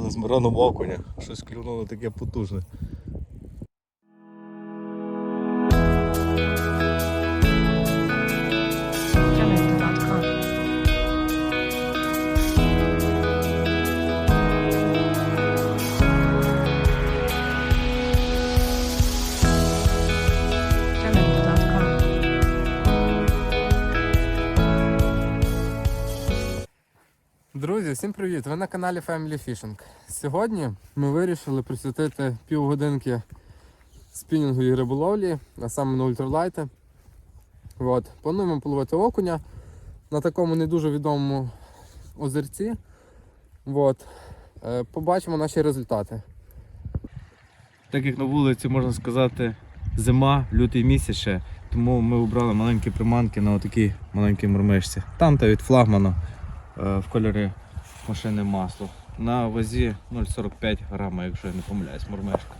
напевно, з мироном окуня. Щось клюнуло таке потужне. Друзі, всім привіт! Ви на каналі Family Fishing. Сьогодні ми вирішили присвятити півгодинки спінінгу і риболовлі, а саме на ультралайти. От. Плануємо половити окуня на такому не дуже відомому озерці. От. Е, Побачимо наші результати. Так як на вулиці можна сказати зима, лютий місяць ще, тому ми обрали маленькі приманки на отакій маленькій мурмишці. Там та від флагмана в кольорі машини масло. На вазі 0,45 грама, якщо я не помиляюсь, мурмишка.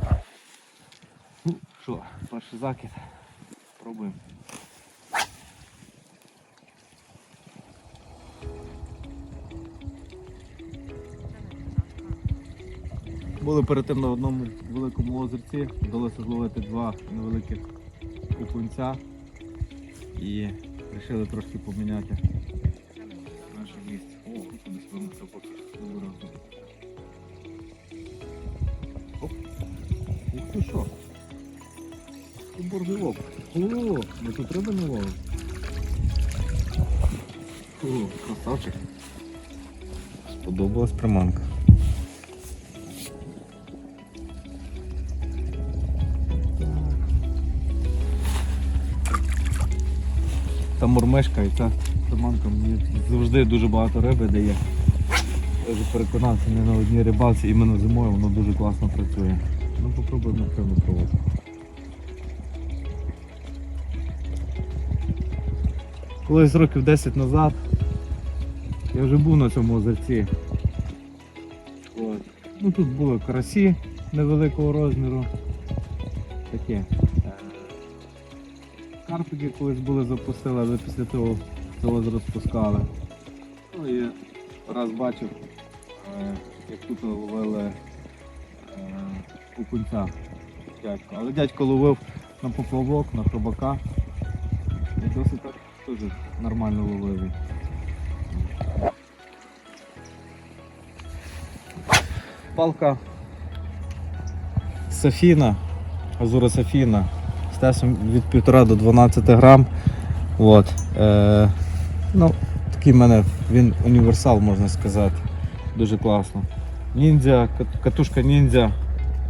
Ну що, перший закид. Пробуємо. Були перед тим на одному великому озерці, вдалося зловити два невеликих окунця і вирішили трошки поміняти Це. О, ми тут риби не. О, красавчик. Сподобалась приманка. Та мурмешка і та приманка мені завжди дуже багато риби дає. Я вже переконався не на одній рибалці, іменно зимою воно дуже класно працює. Ну попробуємо напевно проводити. Колись років 10 назад я вже був на цьому озерці. От. Ну тут були карасі невеликого розміру. Таке. е, Карпики колись були запустили, але після того це озеро спускали. Ну і раз бачив, е, як тут ловили е, окунця дядько. Але дядько ловив на поплавок, на хробака. І досить так теж нормально ловив. він. Палка Софіна, Азура Софіна з тесом від 1,5 до 12 грам. От. Е, ну, такий в мене він універсал, можна сказати. Дуже класно. Ніндзя, катушка ніндзя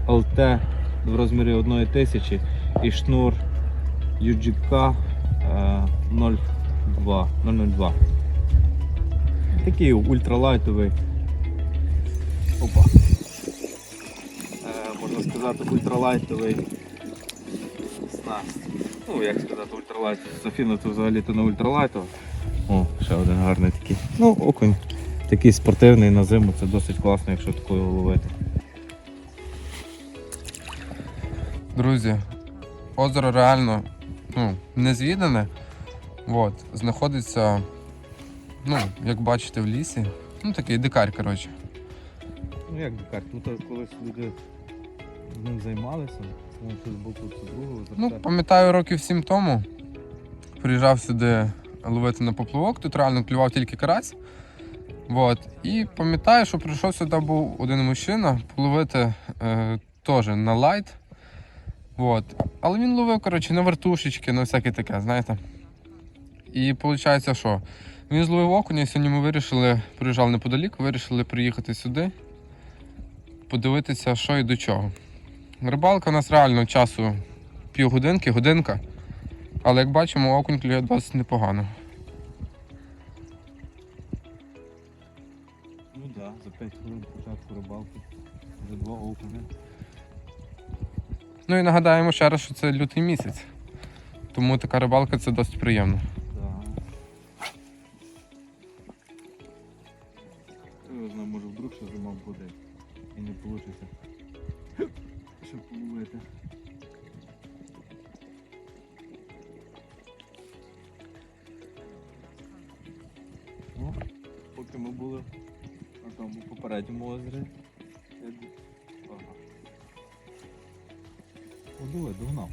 LT в розмірі 1 тисячі і шнур UGK 0,2. 002. Такий ультралайтовий. Опа. Е, можна сказати, ультралайтовий снасть. Ну, як сказати, ультралайт. Софіна це взагалі то не ультралайтова. О, ще один гарний такий. Ну, окунь. Такий спортивний на зиму, це досить класно, якщо такою ловити. Друзі, озеро реально ну, не звідане. От, знаходиться, ну, як бачите, в лісі. Ну, такий дикарь, коротше. Ну як дикар, тут колись люди ним займалися, тому що з боку це другого Ну, пам'ятаю, років сім тому приїжджав сюди ловити на поплавок, тут реально клював тільки карась. От. І пам'ятаю, що прийшов сюди був один мужчина половити е, теж на лайт. От. Але він ловив, коротше, на вертушечки, на всяке таке, знаєте. І виходить, що? Він зловив окуня, і сьогодні ми вирішили, приїжджав неподалік, вирішили приїхати сюди, подивитися, що і до чого. Рибалка у нас реально часу півгодинки, годинка. Але як бачимо, окунь клює досить непогано. Ну так, да, за 5 хвилин початку рибалки. Вже два окуня. Ну і нагадаємо ще раз, що це лютий місяць. Тому така рибалка це досить приємно. Знає, може вдруг ще зима буде і не вийде. Щоб половити. Ну, поки ми були на тому попередньому озері, Диви, догнав.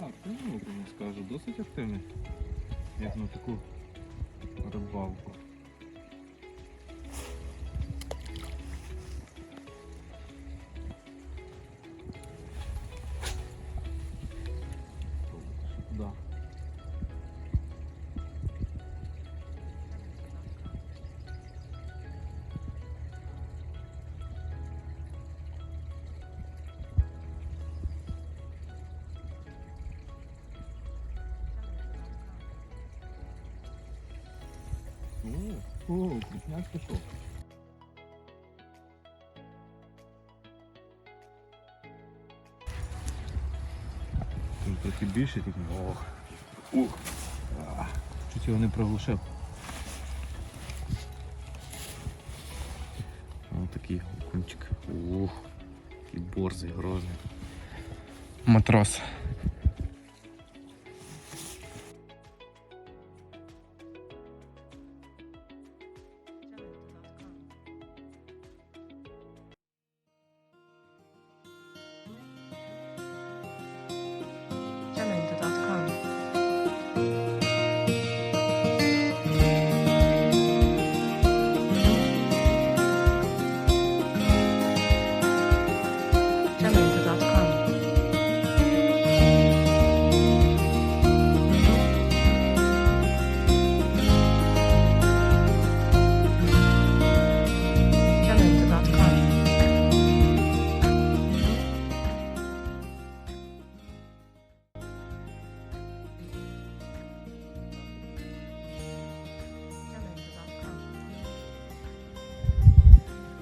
Так, ну, скажу, досить активний. Як на таку рибалку. О, крупняк пішов. Трохи більше тільки. Ох. Ух. Чуть його не проглушив. Ось такий окунчик. Ух. Такий борзий, грозний. Матрос.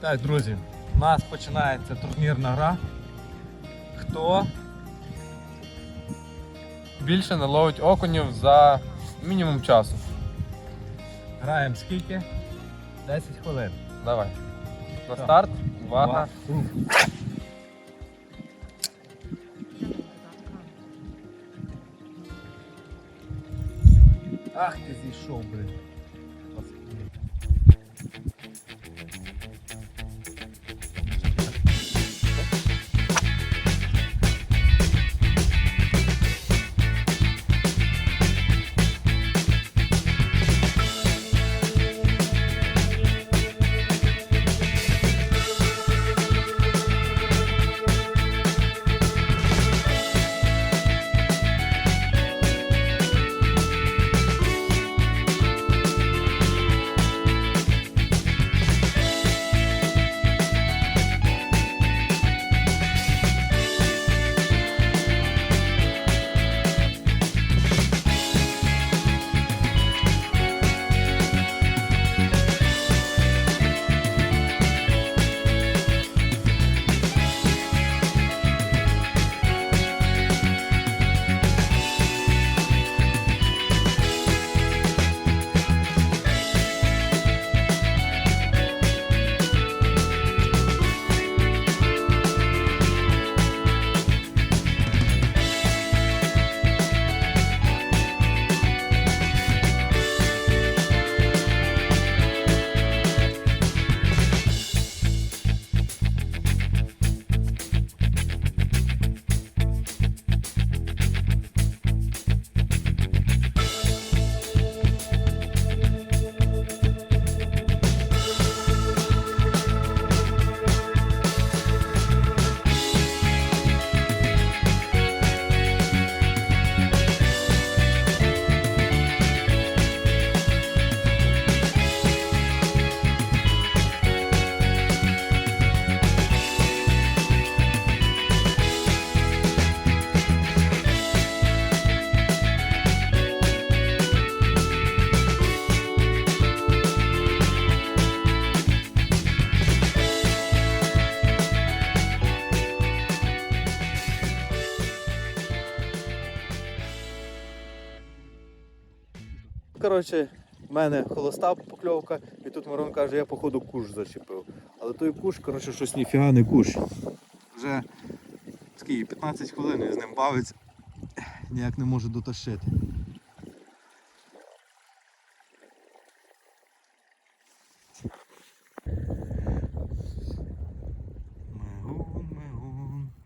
Так, друзі, у нас починається турнірна гра. Хто? Більше наловить окунів за мінімум часу. Граємо скільки? 10 хвилин. Давай. На старт. Увага. Ах ти зійшов, блин. коротше, в мене холоста покльовка, і тут Марон каже, я походу куш зачепив. Але той куш, коротше, щось ніфіга не куш. Вже такий 15 хвилин і з ним бавиться, ніяк не можу дотащити.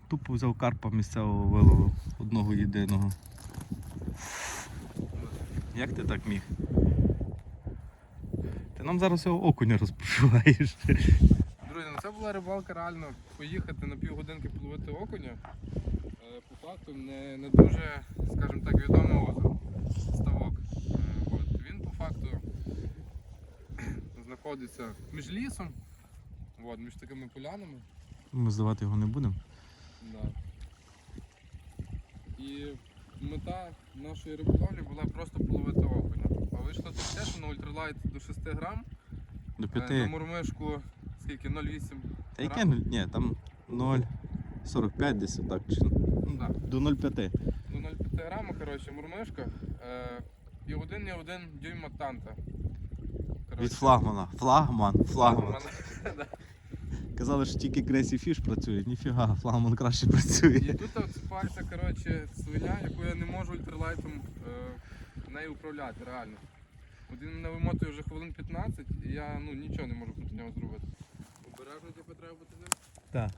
Тупо взяв карпа місцевого виловив одного єдиного. Як ти так міг? Ти нам зараз його окуня розпрошуваєш. Друзі, ну це була рибалка реально поїхати на півгодинки половити окуня. Е, По факту не, не дуже, скажімо так, відоме озеро. Ставок. Е, От. Він по факту знаходиться між лісом, от, між такими полянами. Ми здавати його не будемо. Да. І мета нашої риболовлі була просто половити окуня. А вийшло так те, що на ультралайт до 6 грам, До е, на мурмишку скільки 0,8 Та яке? грам. нуль? Ні, там 0,45 десь так. Чи... Ну, да. До 0,5. до 0,5 грама, коротше, мурмишка. Е, і один і один дюйм танта. Від флагмана. Флагман. Флагман. Да. Казали, що тільки Кресі Фіш працює. Ніфіга, флагман краще працює. І тут цепається коротше, свиня, яку я не можу ультралайтом е, нею управляти, реально. От він мене вимотує вже хвилин 15 і я ну, нічого не можу проти нього зробити. Обережно типу, треба бути ним. Так.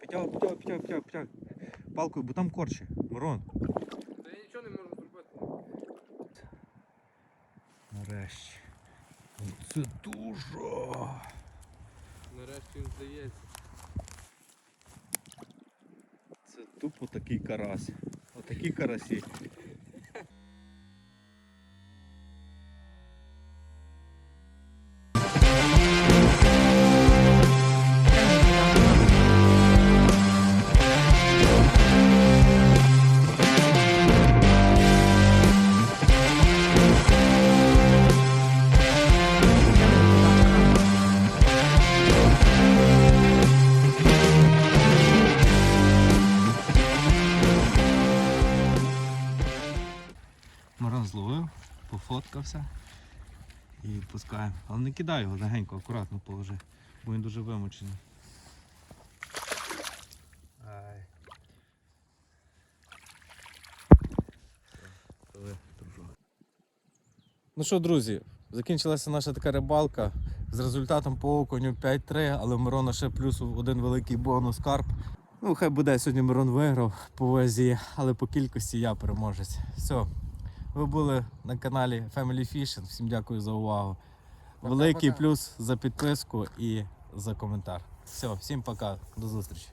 Підтягуй, підтягуй, підтягуй, підтягуй. Палкою, бо там корче. Мирон. Та я нічого не можу зробити. Нарешті. Ну, Це дуже. Нарешті він здається. Це тупо такий карась. Отакі карасі. Пофоткався і відпускаємо. Але не кидай його легенько, акуратно положи, бо він дуже вимучений. Ну що, друзі, закінчилася наша така рибалка з результатом по окуню 5-3, але у Мирона ще плюс один великий бонус карп. Ну, хай буде сьогодні Мирон виграв по вазі, але по кількості я переможець. Все. Ви були на каналі Family Fishing. Всім дякую за увагу. Великий плюс за підписку і за коментар. Все, всім пока, до зустрічі.